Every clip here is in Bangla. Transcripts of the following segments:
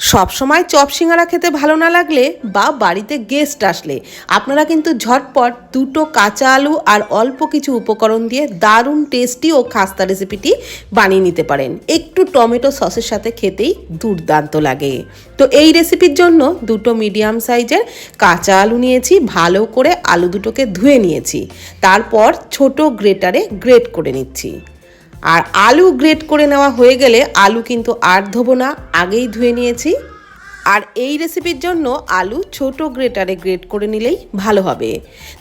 সব সময় চপ সিঙ্গারা খেতে ভালো না লাগলে বা বাড়িতে গেস্ট আসলে। আপনারা কিন্তু ঝটপট দুটো কাঁচা আলু আর অল্প কিছু উপকরণ দিয়ে দারুণ টেস্টি ও খাস্তা রেসিপিটি বানিয়ে নিতে পারেন। একটু টমেটো সসের সাথে খেতেই দুর্দান্ত লাগে। তো এই রেসিপির জন্য দুটো মিডিয়াম সাইজের কাঁচা আলু নিয়েছি, ভালো করে আলু দুটোকে ধুয়ে নিয়েছি। তারপর ছোট গ্রেটারে গ্রেট করে নিচ্ছি। আর আলু গ্রেট করে নেওয়া হয়ে গেলে আলু কিন্তু আর ধোবো না, আগেই ধুয়ে নিয়েছি। আর এই রেসিপির জন্য আলু ছোট গ্রেটারে গ্রেট করে নিলেই ভালো হবে।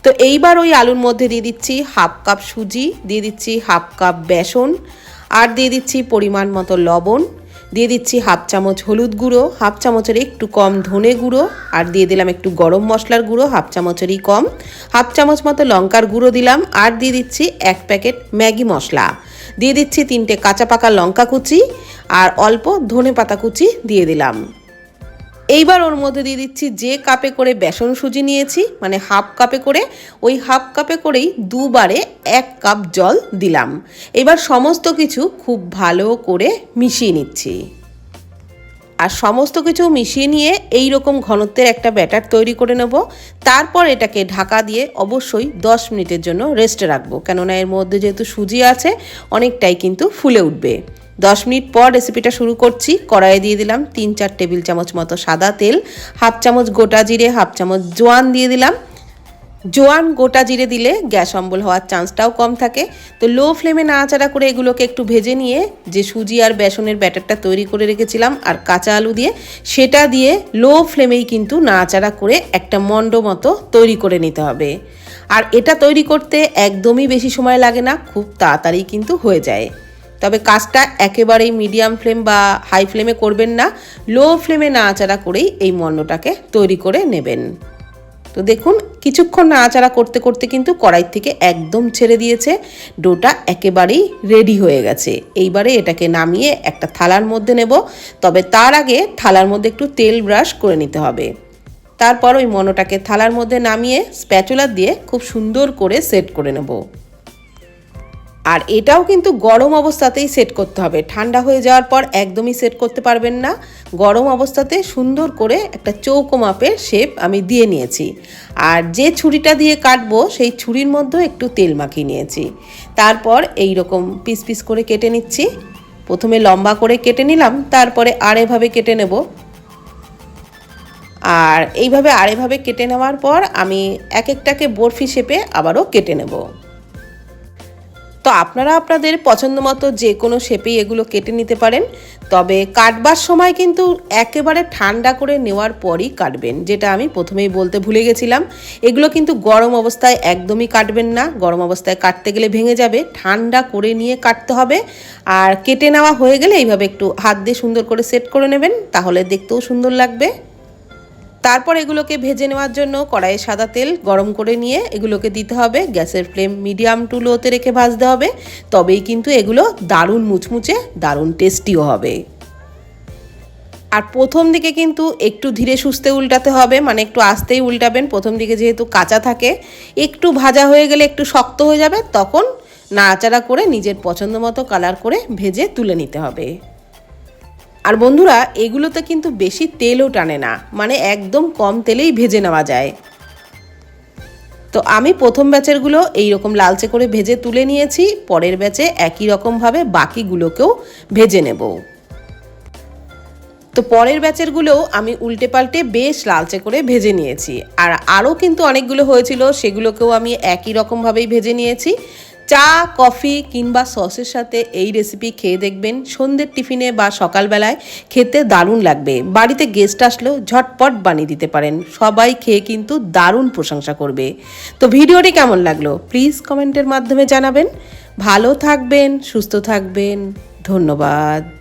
তো এইবার ওই আলুর মধ্যে দিয়ে দিচ্ছি হাফ কাপ সুজি, দিয়ে দিচ্ছি হাফ কাপ বেসন, আর দিয়ে দিচ্ছি পরিমাণ মতো লবণ। দিয়ে দিচ্ছি হাফ চামচ হলুদ গুঁড়ো, হাফ চামচের একটু কম ধনে গুঁড়ো, আর দিয়ে দিলাম একটু গরম মশলার গুঁড়ো, হাফ চামচেরই কম। হাফ চামচ মতো লঙ্কার গুঁড়ো দিলাম, আর দিয়ে দিচ্ছি এক প্যাকেট ম্যাগি মশলা। দিয়ে দিচ্ছি তিনটে কাঁচা পাকা লঙ্কা কুচি, আর অল্প ধনে পাতা কুচি দিয়ে দিলাম। এইবার ওর মধ্যে দিয়ে দিচ্ছি যে কাপে করে বেসন সুজি নিয়েছি মানে হাফ কাপে করে, ওই হাফ কাপে করেই দুবারে এক কাপ জল দিলাম। এবার সমস্ত কিছু খুব ভালো করে মিশিয়ে নিচ্ছি। আর সমস্ত কিছু মিশিয়ে নিয়ে এই রকম ঘনত্বের একটা ব্যাটার তৈরি করে নেব। তারপর এটাকে ঢাকা দিয়ে অবশ্যই 10 মিনিটের জন্য রেস্টে রাখব। কেননা এর মধ্যে যেহেতু সুজি আছে, অনেকটাই কিন্তু ফুলে উঠবে। দশ মিনিট পর রেসিপিটা শুরু করছি। কড়াইয়ে দিয়ে দিলাম তিন, চার টেবিল চামচ মতো সাদা তেল, হাফ চামচ গোটা জিরে, হাফ চামচ জোয়ান দিয়ে দিলাম। জোয়ান, গোটা জিরে দিলে গ্যাস অম্বল হওয়ার চান্সটাও কম থাকে। তো লো ফ্লেমে নাড়াচাড়া করে এগুলোকে একটু ভেজে নিয়ে যে সুজি আর বেসনের ব্যাটারটা তৈরি করে রেখেছিলাম আর কাঁচা আলু দিয়ে, সেটা দিয়ে লো ফ্লেমেই কিন্তু নাড়াচাড়া করে একটা মণ্ড মতো তৈরি করে নিতে হবে। আর এটা তৈরি করতে একদমই বেশি সময় লাগে না, খুব তাড়াতাড়ি কিন্তু হয়ে যায়। তবে কাজটা একেবারেই মিডিয়াম ফ্লেম বা হাই ফ্লেমে করবেন না লো ফ্লেমে নাড়াচাড়া করেই এই মণ্ডটাকে তৈরি করে নেবেন। তো দেখুন, কিছুক্ষণ নাড়াচাড়া করতে করতে কিন্তু কড়াই থেকে একদম ছেড়ে দিয়েছে, ডোটা একেবারেই রেডি হয়ে গেছে। এইবারে এটাকে নামিয়ে একটা থালার মধ্যে নেব, তবে তার আগে থালার মধ্যে একটু তেল ব্রাশ করে নিতে হবে। তারপর ওই মনোটাকে থালার মধ্যে নামিয়ে স্প্যাচুলার দিয়ে খুব সুন্দর করে সেট করে নেব। আর এটাও কিন্তু গরম অবস্থাতেই সেট করতে হবে। ঠান্ডা হয়ে যাওয়ার পর একদমই সেট করতে পারবেন না। গরম অবস্থাতে সুন্দর করে একটা চৌকো মাপের শেপ আমি দিয়ে নিয়েছি। আর যে ছুরিটা দিয়ে কাটবো, সেই ছুরির মধ্যেও একটু তেল মাখিয়ে নিয়েছি। তারপর এই রকম পিস পিস করে কেটে নিচ্ছি। প্রথমে লম্বা করে কেটে নিলাম, তারপরে আর এভাবে কেটে নেব। আর এইভাবে আরেভাবে কেটে নেওয়ার পর আমি এক একটাকে বরফি শেপে আবারও কেটে নেব। তো আপনারা আপনাদের পছন্দ মতো যে কোনো শেপেই এগুলো কেটে নিতে পারেন। তবে কাটবার সময় কিন্তু একেবারে ঠান্ডা করে নেওয়ার পরই কাটবেন, যেটা আমি প্রথমেই বলতে ভুলে গেছিলাম। এগুলো কিন্তু গরম অবস্থায় একদমই কাটবেন না। গরম অবস্থায় কাটতে গেলে ভেঙে যাবে, ঠান্ডা করে নিয়ে কাটতে হবে। আর কেটে নেওয়া হয়ে গেলে এইভাবে একটু হাত দিয়ে সুন্দর করে সেট করে নেবেন, তাহলে দেখতেও সুন্দর লাগবে। তারপর এগুলোকে ভেজে নেওয়ার জন্য কড়াইয়ে সাদা তেল গরম করে নিয়ে এগুলোকে দিতে হবে। গ্যাসের ফ্লেম মিডিয়াম টু লোতে রেখে ভাজতে হবে। তবেই কিন্তু এগুলো দারুণ মুচমুচে, দারুণ টেস্টিও হবে। আর প্রথম দিকে কিন্তু একটু ধীরে সুস্থে উল্টাতে হবে মানে একটু আস্তেই উল্টাবেন। প্রথম দিকে যেহেতু কাঁচা থাকে, একটু ভাজা হয়ে গেলে একটু শক্ত হয়ে যাবে, তখন নাড়াচাড়া করে নিজের পছন্দ মতো কালার করে ভেজে তুলে নিতে হবে। আর বন্ধুরা, এগুলোতে কিন্তু বেশি তেলও টানে না মানে একদম কম তেলেই ভেজে নেওয়া যায়। তো আমি প্রথম ব্যাচেরগুলো এইরকম লালচে করে ভেজে তুলে নিয়েছি, পরের ব্যাচে একই রকমভাবে বাকিগুলোকেও ভেজে নেব। তো পরের ব্যাচেরগুলোও আমি উল্টে পাল্টে বেশ লালচে করে ভেজে নিয়েছি, আর আরও কিন্তু অনেকগুলো হয়েছিল, সেগুলোকেও আমি একই রকমভাবেই ভেজে নিয়েছি। চা, কফি কিংবা সসের সাথে এই রেসিপি খেয়ে দেখবেন সন্ধ্যের টিফিনে বা সকালবেলায় খেতে দারুণ লাগবে। বাড়িতে গেস্ট আসলেও ঝটপট বানিয়ে দিতে পারেন। সবাই খেয়ে কিন্তু দারুণ প্রশংসা করবে। তো ভিডিওটি কেমন লাগল? প্লিজ কমেন্টের মাধ্যমে জানাবেন। ভালো থাকবেন, সুস্থ থাকবেন। ধন্যবাদ।